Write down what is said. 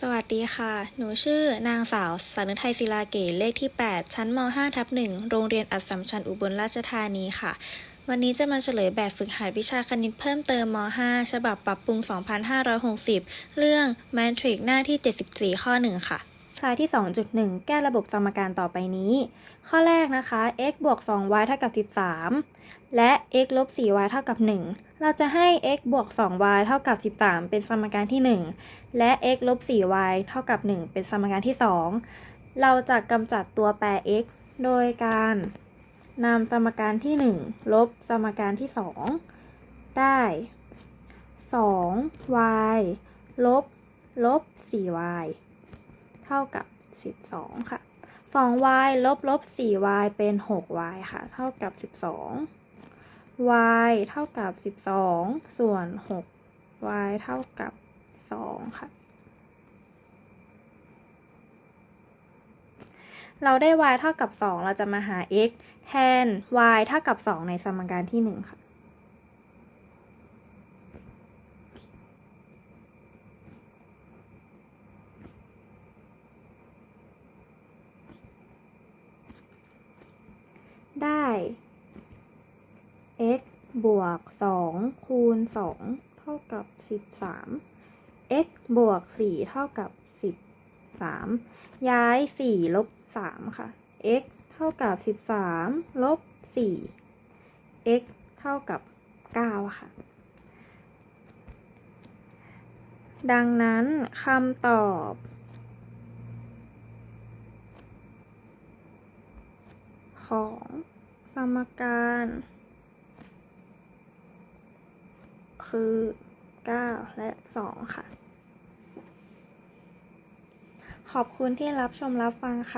สวัสดีค่ะ หนูชื่อนางสาวสานุไทยศิลาเกตเลขที่ 8 ชั้นม 5 ทับ1โรงเรียนอัสสัมชัญอุบลราชธานีค่ะ วันนี้จะมาเฉลยแบบฝึกหัดวิชาคณิตเพิ่มเติมม 5 ฉบับปรับปรุง 2560 เรื่อง Matrix หน้าที่ 74 ข้อ 1 ค่ะ คลายที่ 2.1 แก้ระบบสมการต่อไปนี้ ข้อแรกนะคะ x บวก 2y เท่ากับ 13 และ x ลบ 4y เท่ากับ 1 เราจะให้ x บวก 2y เท่ากับ 13 เป็นสมการที่ 1 และ x ลบ 4y เท่ากับ 1 เป็นสมการที่ 2 เราจะกำจัดตัวแปร x โดยการนำสมการที่ 1 ลบสมการที่ 2 ได้ 2y ลบ ลบ 4y เท่ากับ 12 ค่ะ 2y ลบลบ 4y เป็น 6y ค่ะ เท่ากับ 12 y เท่ากับ 12 ส่วน 6y เท่ากับ 2 ค่ะ เราได้ y เท่ากับ 2 เราจะมาหา x แทน y เท่ากับ 2 ในสมการที่ 1 ค่ะ ได้ x บวก 2 คูณ 2 เท่ากับ 13 x บวก 4 เท่ากับ 13 ย้าย 4 ลบ 3 ค่ะ x เท่ากับ 13 ลบ 4 x เท่ากับ 9 ค่ะ ดังนั้นคำตอบของ สมการ คือ 9 และ 2 ค่ะ ขอบคุณที่รับชมรับฟังค่ะ